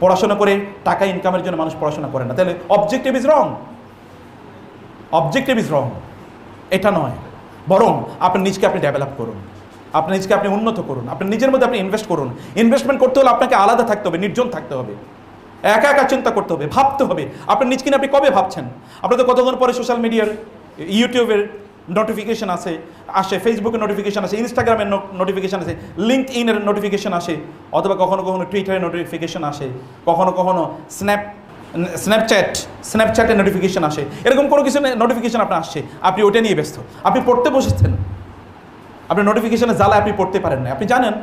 পড়াশোনা করে টাকা ইনকামের জন্য মানুষ পড়াশোনা করে না। তাহলে objective is wrong objective is wrong এটা নয়। বরং আপনার নিজকে আপনি ডেভেলপ করুন। আপনার নিজকে আপনি উন্নত করুন। আপনার নিজের মধ্যে আপনি ইনভেস্ট করুন। ইনভেস্টমেন্ট করতে হলে আপনাকে আলাদা থাকতে হবে, নির্জন থাকতে হবে। একা একা চিন্তা করতে হবে, ভাবতে হবে। আপনার নিজকে আপনি কবে ভাবছেন? আপনার তো কতক্ষণ পরে সোশ্যাল মিডিয়ার ইউটিউবের নোটিফিকেশন আসে আসে ফেসবুকের নোটিফিকেশন আসে ইনস্টাগ্রামের নোটিফিকেশন আসে লিঙ্ক ইনের নোটিফিকেশন আসে, অথবা কখনো কখনো টুইটারের নোটিফিকেশন আসে, কখনো কখনো স্ন্যাপ স্ন্যাপচ্যাট স্ন্যাপচ্যাটের নোটিফিকেশন আসে। এরকম কোনো কিছু নোটিফিকেশন আপনার আসছে, আপনি ওটা নিয়ে ব্যস্ত। আপনি পড়তে বসেছেন। আপনি নোটিফিকেশনে জ্বালা আপনি পড়তে পারেন না। আপনি জানেন,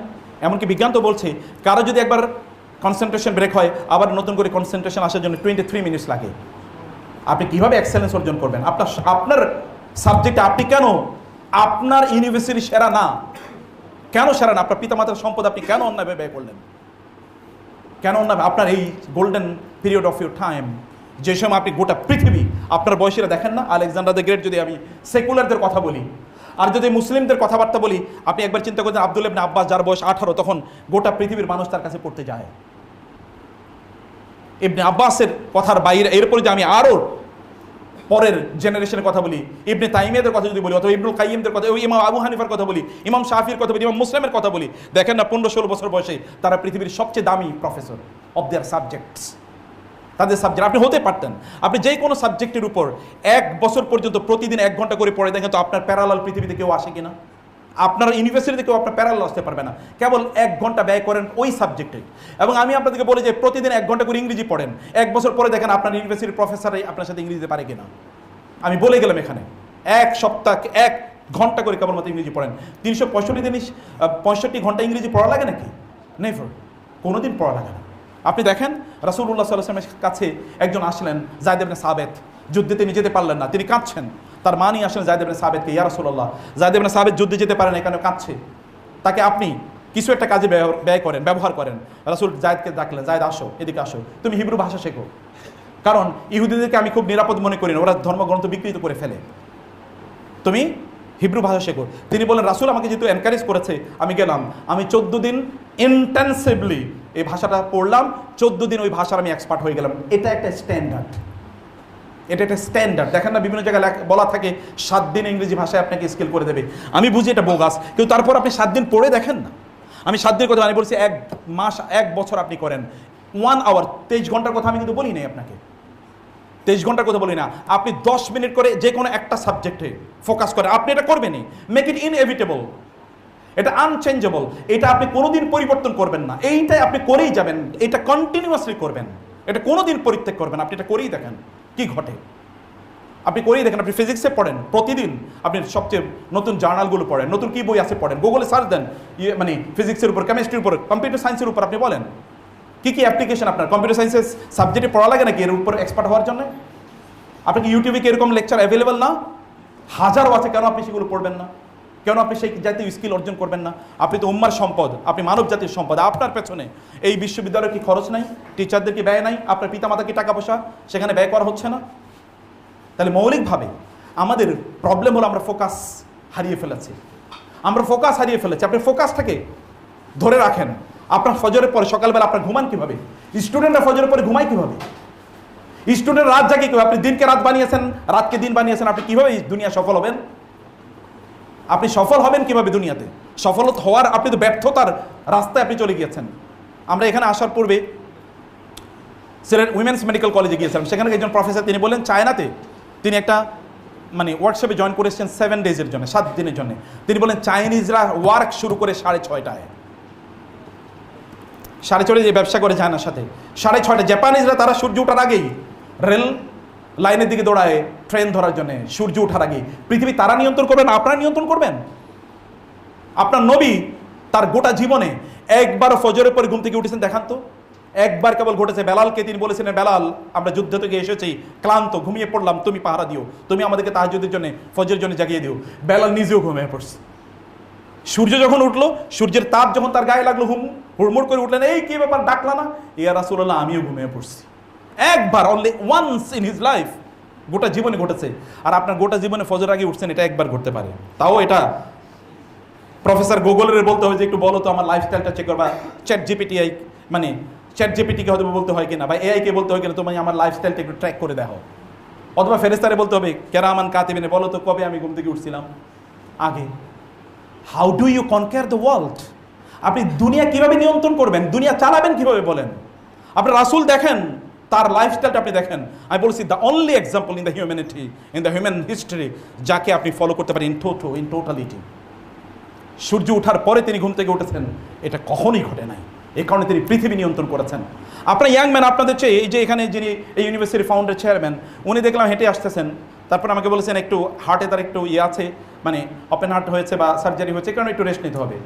এমনকি বিজ্ঞান তো বলছে, কারও যদি একবার কনসেন্ট্রেশন ব্রেক হয়, আবার নতুন করে কনসেন্ট্রেশন আসার জন্য টোয়েন্টি থ্রি মিনিটস লাগে। আপনি কীভাবে এক্সেলেন্স অর্জন করবেন? আপনার আপনার সাবজেক্টে আপনি কেন? আপনার ইউনিভার্সিটি সেরা না। কেন সেরা না? আপনার পিতামাতার সম্পদ আপনি কেন অন্যায়ভাবে ব্যয় করলেন? কেন অন্যায় আপনার এই golden period of your time যে সময় আপনি গোটা পৃথিবী, আপনার বয়সীরা দেখেন না? আলেকজান্ডার দ্য গ্রেট যদি আমি সেকুলারদের কথা বলি, আর যদি মুসলিমদের কথাবার্তা বলি, আপনি একবার চিন্তা করছেন আব্দুল ইবনে আব্বাস যার বয়স আঠারো, তখন গোটা পৃথিবীর মানুষ তার কাছে পড়তে যায়। ইবনে আব্বাসের কথার বাইরে, এরপরে যে আমি আরও পরের জেনারেশনের কথা বলি, ইবনে তাইমেদের কথা যদি বলি, অথবা ইবনুল কাইমদের কথা, ওই ইমাম আবু হানিফার কথা বলি, ইমাম শাফির কথা বলি, ইমাম মুসলিমের কথা বলি, দেখেন না পনেরো ষোলো বছর বয়সে তারা পৃথিবীর সবচেয়ে দামি প্রফেসর অব দেয়ার সাবজেক্টস তাদের সাবজেক্ট আপনি হতে পারতেন। আপনি যে কোনো সাবজেক্টের উপর এক বছর পর্যন্ত প্রতিদিন এক ঘণ্টা করে পড়ে দেখেন তো আপনার প্যারালাল পৃথিবীতে কেউ আসে কিনা। আপনার ইউনিভার্সিটিতে কেউ আপনার প্যারালাল আসতে পারবে না। কেবল এক ঘণ্টা ব্যয় করেন ওই সাবজেক্টে এবং আমি আপনাদেরকে বলি যে প্রতিদিন এক ঘণ্টা করে ইংরেজি পড়েন। এক বছর পরে দেখেন আপনার ইউনিভার্সিটির প্রফেসরই আপনার সাথে ইংরেজিতে পারে কিনা। আমি বলে গেলাম এখানে। এক সপ্তাহ, এক ঘণ্টা করে কেবলমাত্র ইংরেজি পড়েন। তিনশো পঁয়ষট্টি দিন পঁয়ষট্টি ঘণ্টা ইংরেজি পড়া লাগে নাকি? নেভার কোনোদিন পড়া লাগে না। আপনি দেখেন রাসুল্লাহ সাল্লামের কাছে একজন আসলেন জায়দেবনে সাবেত। যুদ্ধে তিনি যেতে পারলেন না। তিনি কাঁদছেন। তার মা নিয়ে আসলেন জায়দেবনে সাবেদকে ইয়া রাসুল্লাহ জায়দেবনে সাবেদ যুদ্ধে যেতে পারেন এখানে কাঁদছে। তাকে আপনি কিছু একটা কাজে ব্যয় ব্যয় করেন, ব্যবহার করেন। রাসুল জায়দকে ডাকলেন, জায়দ আসো, এদিকে আসো। তুমি হিব্রু ভাষা শেখো। কারণ ইহুদিদেরকে আমি খুব নিরাপদ মনে করি না, ওরা ধর্মগ্রন্থ বিকৃত করে ফেলে। তুমি হিব্রু ভাষা শেখো। তিনি বলেন রাসুল আমাকে যেহেতু এনকারেজ করেছে, আমি গেলাম। আমি চোদ্দ দিন ইন্টেন্সিভলি এই ভাষাটা পড়লাম, চোদ্দ দিন ওই ভাষার আমি এক্সপার্ট হয়ে গেলাম। এটা একটা স্ট্যান্ডার্ড এটা একটা স্ট্যান্ডার্ড দেখেন না, বিভিন্ন জায়গায় বলা থাকে, সাত দিন ইংরেজি ভাষায় আপনাকে স্কিল করে দেবে। আমি বুঝি এটা বোগাস, কিন্তু তারপর আপনি সাত দিন পড়ে দেখেন না। আমি সাত দিনের কথা আমি বলছি, এক মাস, এক বছর আপনি করেন। ওয়ান আওয়ার তেইশ ঘণ্টার কথা আমি কিন্তু বলি নাই আপনাকে। তেইশ ঘণ্টার কথা বলি না। আপনি দশ মিনিট করে যে কোনো একটা সাবজেক্টে ফোকাস করেন। আপনি এটা করবেনই। মেক ইট ইনএভিটেবল এটা আনচেঞ্জেবল এটা আপনি কোনোদিন পরিবর্তন করবেন না। এইটাই আপনি করেই যাবেন। এটা কন্টিনিউয়াসলি করবেন। এটা কোনোদিন পরিত্যাগ করবেন আপনি এটা করেই দেখেন। কি ঘটে? আপনি করেই দেখেন, আপনি ফিজিক্সে পড়েন, প্রতিদিন আপনি সবচেয়ে নতুন জার্নালগুলো পড়েন, নতুন কী বই আছে পড়েন গুগলে সার্চ দেন ইয়ে মানে ফিজিক্সের উপর কেমিস্ট্রির উপর কম্পিউটার সায়েন্সের উপর আপনি বলেন। কী কী অ্যাপ্লিকেশন আপনার? কম্পিউটার সায়েন্সের সাবজেক্টে পড়া লাগে নাকি এর উপর এক্সপার্ট হওয়ার জন্য? আপনি কি ইউটিউবে কি এরকম লেকচার অ্যাভেলেবল না? হাজারও আছে, কেন আপনি সেগুলো পড়বেন না? কেন আপনি সেই জাতীয় স্কিল অর্জন করবেন না? আপনি তো উম্মার সম্পদ, আপনি মানব জাতির সম্পদ। আপনার পেছনে এই বিশ্ববিদ্যালয়ের কি খরচ নাই? টিচারদের কি ব্যয় নাই? আপনার পিতামাতা কি টাকা পয়সা? সেখানে ব্যয় করা হচ্ছে না? তাহলে মৌলিকভাবে আমাদের প্রবলেম হলো আমরা ফোকাস হারিয়ে ফেলেছি। আমরা ফোকাস হারিয়ে ফেলেছি। আপনি ফোকাসটাকে ধরে রাখেন। আপনার ফজরের পরে সকালবেলা আপনার ঘুমান কীভাবে? স্টুডেন্টরা ফজরের পরে ঘুমায় কীভাবে? স্টুডেন্ট রাত জাগে কীভাবে? আপনি দিনকে রাত বানিয়েছেন, রাতকে দিন বানিয়েছেন, আপনি কীভাবে দুনিয়া সফল হবেন? আপনি সফল হবেন কীভাবে দুনিয়াতে? সফল হওয়ার আপনি তো ব্যর্থতার রাস্তায় আপনি চলে গিয়েছেন। আমরা এখানে আসার পূর্বে সিলেট উইমেন্স মেডিকেল কলেজে গিয়েছিলাম। সেখানে একজন প্রফেসর তিনি বললেন, চায়নাতে তিনি একটা মানে ওয়ার্কশপে জয়েন করেছেন সেভেন ডেজের জন্য, সাত দিনের জন্য। তিনি বলেন চাইনিজরা ওয়ার্ক শুরু করে সাড়ে ছয়টায়। সাড়ে ছটায় যে ব্যবসা করে চায়নার সাথে। সাড়ে ছয়টা জাপানিজরা তারা সূর্য ওঠার আগেই রেল লাইনের দিকে দৌড়ায় ট্রেন ধরার জন্য সূর্য ওঠার আগে। পৃথিবী তারা নিয়ন্ত্রণ করবেন আপনারা নিয়ন্ত্রণ করবেন। আপনার নবী তার গোটা জীবনে একবার ফজরের পরে ঘুম থেকে উঠেছেন, দেখান তো। একবার কেবল ঘটেছে, বেলালকে তিনি বলেছেন বেলাল, আমরা যুদ্ধ থেকে এসেছি, ক্লান্ত, ঘুমিয়ে পড়লাম, তুমি পাহারা দিও, তুমি আমাদেরকে তাহাজুদের জন্য, ফজরের জন্য জাগিয়ে দিও। বেলাল নিজেও ঘুমিয়ে পড়ছে। সূর্য যখন উঠল, সূর্যের তাপ যখন তার গায়ে লাগল, হুম, হুড়মুড় করে উঠলেন, এই কি ব্যাপার, ডাকলা না? ইয়া রাসুল্লাহ আমিও ঘুমিয়ে পড়ছি। একবার only once in his life গোটা জীবনে ঘটেছে। আর আপনার গোটা জীবনে ফজর আগে উঠছেন, এটা একবার ঘটতে পারে। তাও এটা প্রফেসর গুগলের বলতে হয় যে, একটু বলো তো আমার লাইফস্টাইলটা চেক করবা। চ্যাট জিপিটিআই মানে চ্যাট জিপিটিকে হয়তো বলতে হয় কিনা, বা এআইকে বলতে হয় কিনা তুমি আমার লাইফস্টাইলটা একটু ট্র্যাক করে দেখো। অথবা ফেরেস্তারে বলতে হবে, কেরামান কাতিবিনে, বলো তো কবে আমি ঘুম থেকে উঠছিলাম? আগে। How do you conquer the world আপনি দুনিয়া কীভাবে নিয়ন্ত্রণ করবেন, দুনিয়া চালাবেন কীভাবে বলেন? আপনি রাসুল দেখেন তার লাইফস্টাইলটা আপনি দেখেন। আমি বলছি the only example in the humanity in the human history যাকে আপনি ফলো করতে পারেন ইন টোটো ইন টোটালিটি সূর্য ওঠার পরে তিনি ঘুম থেকে উঠেছেন, এটা কখনোই ঘটে নাই। এই কারণে তিনি পৃথিবী নিয়ন্ত্রণ করেছেন। আপনার ইয়াং ম্যান আপনাদের চেয়ে এই যে এখানে যিনি এই ইউনিভার্সিটির ফাউন্ডার চেয়ারম্যান উনি দেখলাম হেঁটে আসতেছেন। তারপর আমাকে বলেছেন, একটু হার্টে তার একটু ইয়ে আছে মানে ওপেন হার্ট হয়েছে বা সার্জারি হয়েছে কারণে একটু রেস্ট নিতে হবে।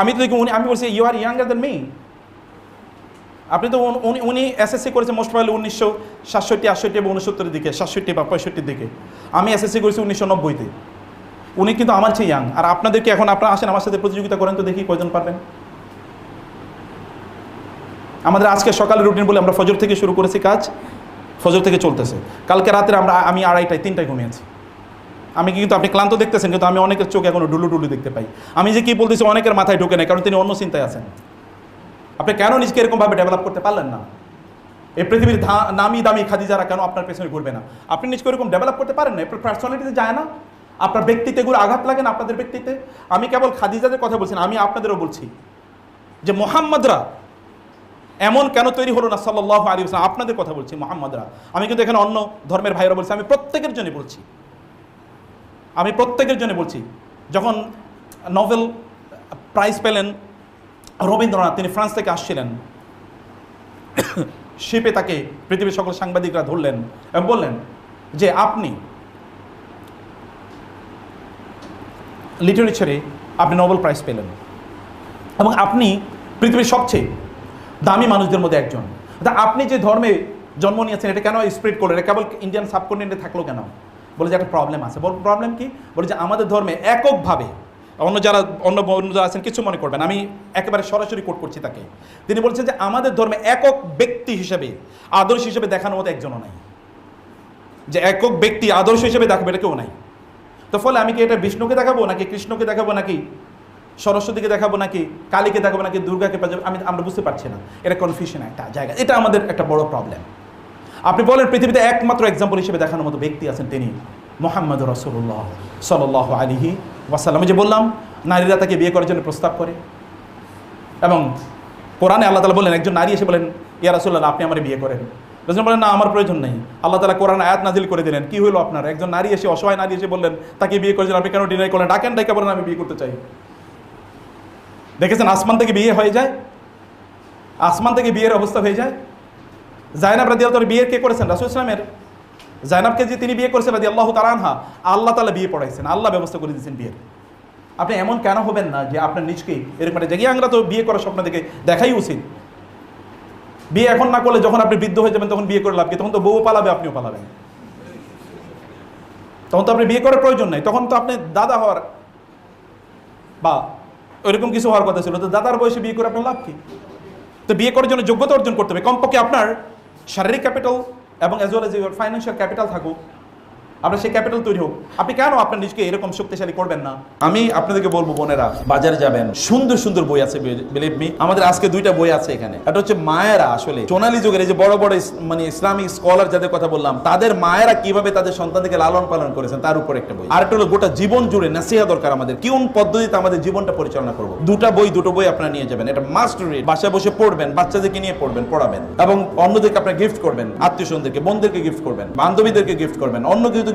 আমি তো দেখি উনি, আমি বলছি you are younger than me আপনি তো উনি- এসএসসি করেছে মোস্ট প্রবলি উনিশশো সাতষট্টি, আটষট্টি এবং উনসত্তরের দিকে, সাতষট্টি বা পঁয়ষট্টির দিকে। আমি এসএসসি করেছি উনিশশো নব্বইতে। উনি কিন্তু আমার চেয়ে ইয়াং আর আপনাদেরকে এখন আপনারা আসেন আমার সাথে প্রতিযোগিতা করেন তো দেখি কয়জন পারবেন। আমাদের আজকে সকালের রুটিন বলে আমরা ফজর থেকে শুরু করেছি কাজ। ফজর থেকে চলতেছে। কালকে রাতে আমরা আমি আড়াইটায়, তিনটায় ঘুমিয়েছি আমি কিন্তু আপনি ক্লান্ত দেখতেছেন, কিন্তু আমি অনেকের চোখ এখনও ডুলু ডুলু দেখতে পাই। আমি যে কি বলতেছি, অনেকের মাথায় ঢুকে নেই, কারণ তিনি অন্য চিন্তায় আছেন। আপনি কেন নিজকে এরকমভাবে ডেভেলপ করতে পারলেন না? এই পৃথিবীর নামি দামি খাদিজারা কেন আপনার পেছনে ঘুরবে না? আপনি নিজকে এরকম ডেভেলপ করতে পারেন না? আপনার পার্সোনালিটিতে যায় না? আপনার ব্যক্তিতে এগুলো আঘাত লাগে না আপনাদের ব্যক্তিতে আমি কেবল খাদিজাদের কথা বলছি না, আমি আপনাদেরও বলছি যে মোহাম্মদরা এমন কেন তৈরি হলো না সাল্লাহ আলী হোসেন আপনাদের কথা বলছি, মোহাম্মদরা। আমি কিন্তু এখানে অন্য ধর্মের ভাইরা বলছি, আমি প্রত্যেকের জন্য বলছি। আমি প্রত্যেকের জন্য বলছি। যখন নোবেল প্রাইজ পেলেন রবীন্দ্রনাথ, তিনি ফ্রান্স থেকে আসছিলেন। শিপে তাকে পৃথিবীর সকল সাংবাদিকরা ধরলেন এবং বললেন যে, আপনি লিটারেচারে আপনি নোবেল প্রাইজ পেলেন এবং আপনি পৃথিবীর সবচেয়ে দামি মানুষদের মধ্যে একজন। তা আপনি যে ধর্মে জন্ম নিয়েছেন, এটা কেন স্প্রেড করলেন? এটা কেবল ইন্ডিয়ান সাবকন্টিনেন্টে থাকল কেন? বলে যে, একটা প্রবলেম আছে। বল প্রবলেম কি? বলে যে, আমাদের ধর্মে এককভাবে অন্য যারা, অন্য বন্ধু যারা আছেন, কিছু মনে করবেন আমি একেবারে সরাসরি কোট করছি তাকে। তিনি বলছেন যে, আমাদের ধর্মে একক ব্যক্তি হিসেবে আদর্শ হিসেবে দেখানোর মতো একজনও নাই। যে একক ব্যক্তি আদর্শ হিসেবে দেখাবে, এটা কেউ নাই। তো ফলে আমি কি এটা বিষ্ণুকে দেখাবো, নাকি কৃষ্ণকে দেখাবো, নাকি সরস্বতীকে দেখাবো, নাকি কালীকে দেখাবো, নাকি দুর্গাকে বাজাবো আমি, আমরা বুঝতে পারছি না। এটা কনফিউশন একটা জায়গা। এটা আমাদের একটা বড় প্রবলেম আপনি বলেন পৃথিবীতে একমাত্র এক্সাম্পল হিসেবে দেখানোর মতো ব্যক্তি আছেন তিনি, মোহাম্মদ রসুল্লাহ সাল্লাহ আলিহি ওয়াসাল্লাম। যে বললাম, নারীরা তাকে বিয়ে করার জন্য প্রস্তাব করে। এবং কোরআনে আল্লাহ তালা বললেন, একজন নারী এসে বলেন, ইয়া রাসুল্লাহ আপনি আমার বিয়ে করেন। রসুল বলেন, না, আমার প্রয়োজন নেই। আল্লাহ তালা কোরআন আয়াত নাজিল করে দিলেন। কি হলো আপনার? একজন নারী এসে, অসহায় নারী এসে বললেন, তাকে বিয়ে করেছেন আপনি কেন ডিনাই করলেন? ডাকেন ডাকে বলেন, আমি বিয়ে করতে চাই। দেখেছেন, আসমান থেকে বিয়ে হয়ে যায়? আসমান থেকে বিয়ের অবস্থা হয়ে যায়? জায়নাব রাদি তোর বিয়ে কে করেছেন? রাসুল ইসলামের? জায়নাবকে যে তিনি বিয়ে করেছেন রাদি আল্লাহ তালানহা আল্লাহ তালা বিয়ে পড়াইছেন, আল্লাহ ব্যবস্থা করে দিয়েছেন বিয়ের। আপনি এমন কেন হবেন না যে আপনার নিজকে এরকম একটা জায়গায় আমরা তো বিয়ে করার স্বপ্ন দেখে দেখাই উচিত। বিয়ে এখন না করলে যখন আপনি বৃদ্ধ হয়ে যাবেন, তখন বিয়ে করে লাভ কি? তখন তো বউ পালাবে, আপনিও পালাবেন। তখন তো আপনি বিয়ে করার প্রয়োজন নাই। তখন তো আপনি দাদা হওয়ার বা ওইরকম কিছু হওয়ার কথা ছিল। তো দাদার বয়সে বিয়ে করে আপনার লাভ কি? তো বিয়ে করার জন্য যোগ্যতা অর্জন করতে হবে। কমপক্ষে আপনার শারীরিক ক্যাপিটাল এবং as well as your financial capital থাকুক আপনার সেই ক্যাপিটাল তৈরি হোক। আপনি কেন আপনার নিজকে এরকম শক্তিশালী করবেন না? আমি আপনাদেরকে বলব, বোনেরা, বাজারে যাবেন। সুন্দর সুন্দর বই আছে বিলিভ মি আমাদের আজকে দুইটা বই আছে এখানে। এটা হচ্ছে মায়েরা আসলে। সোনালী যুগের এই যে বড় বড় মানে ইসলামিক স্কলার যাদের কথা বললাম, তাদের মায়েরা কীভাবে তাদের সন্তানদেরকে লালন পালন করেছেন, তার উপর একটা বই। আর একটা হলো গোটা জীবন জুড়ে নাসিহা দরকার আমাদের। কোন পদ্ধতিতে আমাদের জীবনটা পরিচালনা করব? দুটা বই, দুটো বই আপনারা নিয়ে যাবেন। এটা মাস্ট রিড বাসায় বসে পড়বেন, বাচ্চাদেরকে নিয়ে পড়বেন, পড়াবেন। এবং অন্যদেরকে আপনারা গিফট করবেন আত্মীয় স্বজনদেরকে বোনদেরকে গিফট করবেন, বান্ধবীদেরকে গিফট করবেন, অন্য কিছু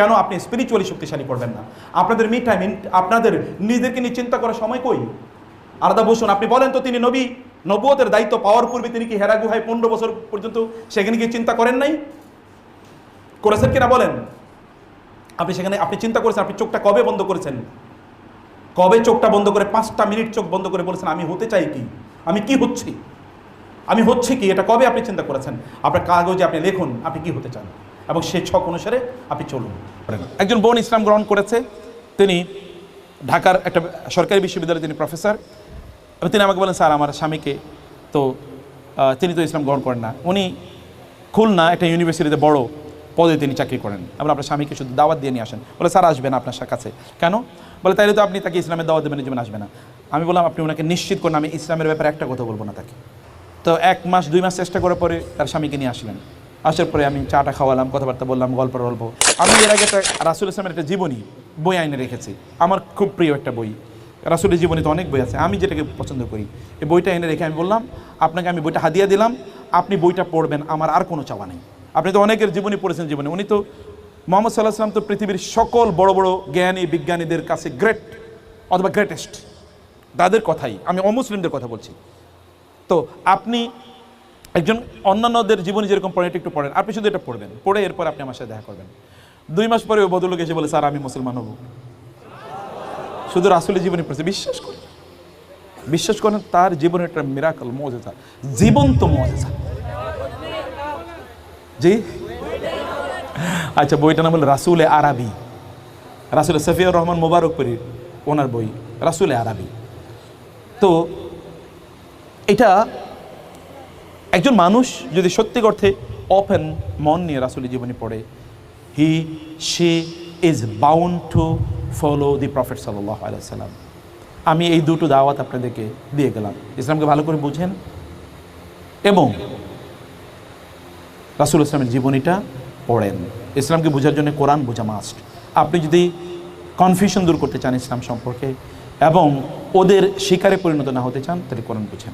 কেন আপনি স্পিরিচুয়ালি শক্তিশালী করবেন না? আপনাদের মি টাইম আপনাদের নিজেদেরকে নিয়ে চিন্তা করার সময় কই? আলাদা বসুন, আপনি বলেন তো তিনি নবী, নবুয়তের দায়িত্ব, পাওয়ার পূর্বে তিনি কি হেরা গুহায় পনেরো বছর পর্যন্ত সেখানে গিয়ে চিন্তা করেন নাই? করেছেন কিনা বলেন? আপনি সেখানে, আপনি চিন্তা করেছেন, আপনি চোখটা কবে বন্ধ করেছেন? কবে চোখটা বন্ধ করে, পাঁচটা মিনিট চোখ বন্ধ করে বলেছেন, আমি হতে চাই কি? আমি কি হচ্ছি? আমি হচ্ছে কি? এটা কবে আপনি চিন্তা করেছেন? আপনার কাগজে আপনি লিখুন, আপনি কি হতে চান? এবং সেই ছক অনুসারে আপনি চলুন। একজন বোন ইসলাম গ্রহণ করেছে, তিনি ঢাকার একটা সরকারি বিশ্ববিদ্যালয়ে তিনি প্রফেসর, এবং তিনি আমাকে বলেন, স্যার, আমার স্বামীকে তো তিনি তো ইসলাম গ্রহণ করেন না। উনি খুলনা একটা ইউনিভার্সিটিতে বড় পদে তিনি চাকরি করেন। আমরা আপনার স্বামীকে শুধু দাওয়াত দিয়ে নিয়ে আসেন। বলে, স্যার, আসবেন আপনার কাছে। কেন? বলে, তাইলে তো আপনি তাকে ইসলামের দাওয়াত দেবেন জীবন আসবে না। আমি বললাম, আপনি ওনাকে নিশ্চিত করুন, আমি ইসলামের ব্যাপারে একটা কথা বলব না তাকে। তো এক মাস, দুই মাস চেষ্টা করার পরে তার স্বামীকে নিয়ে আসলেন। আসার পরে আমি চাটা খাওয়ালাম, কথাবার্তা বললাম, গল্প গল্প আমি এর আগে একটা রাসুল ইসলামের একটা জীবনী, বই আইনে রেখেছি। আমার খুব প্রিয় একটা বই। রাসুলের জীবনে তো অনেক বই আছে। আমি যেটাকে পছন্দ করি, এই বইটা এনে রেখে আমি বললাম, আপনাকে আমি বইটা হাদিয়া দিলাম, আপনি বইটা পড়বেন, আমার আর কোনো চাওয়া নেই। আপনি তো অনেকের জীবনী পড়েছেন জীবনে, উনি তো মোহাম্মদ সাল্লাহ সাল্লাম তো পৃথিবীর সকল বড় বড় জ্ঞানী বিজ্ঞানীদের কাছে গ্রেট অথবা গ্রেটেস্ট তাদের কথাই, আমি অমুসলিমদের কথা বলছি। তো আপনি একজন অন্যান্যদের জীবনে যেরকম পড়েন, একটু পড়েন। আপনি শুধু এটা পড়বেন। পড়ে এরপর আপনি আমার সাথে দেখা করবেন। দুই মাস পরে ওই ভদ্রলোক এসে বলে, স্যার, আমি মুসলমান হব। শুধু রাসুলের জীবনে পড়েছে। বিশ্বাস করেন। বিশ্বাস করেন, তার জীবনে একটা মিরাকল মজেজা জীবন্ত মজেজা জি? আচ্ছা বইটার নাম হলো রাসুলে আরবি। রাসুল সফিউর রহমান মোবারকপুরী ওনার বই, রাসুলে আরবি। তো, এটা একজন মানুষ যদি সত্যি অর্থে অপেন মন নিয়ে রাসুলের জীবনী পড়ে he she is bound to follow the prophet সাল্লাহ আলাইসাল্লাম আমি এই দুটো দাওয়াত আপনাদেরকে দিয়ে গেলাম। ইসলামকে ভালো করে বুঝেন। এবং রাসুল ইসলামের জীবনীটা পড়েন। ইসলামকে বোঝার জন্য কোরআন বোঝা মাস্ট আপনি যদি কনফিউশন দূর করতে চান ইসলাম সম্পর্কে এবং ওদের শিকারে পরিণত না হতে চান, তাহলে কোরআন বুঝেন।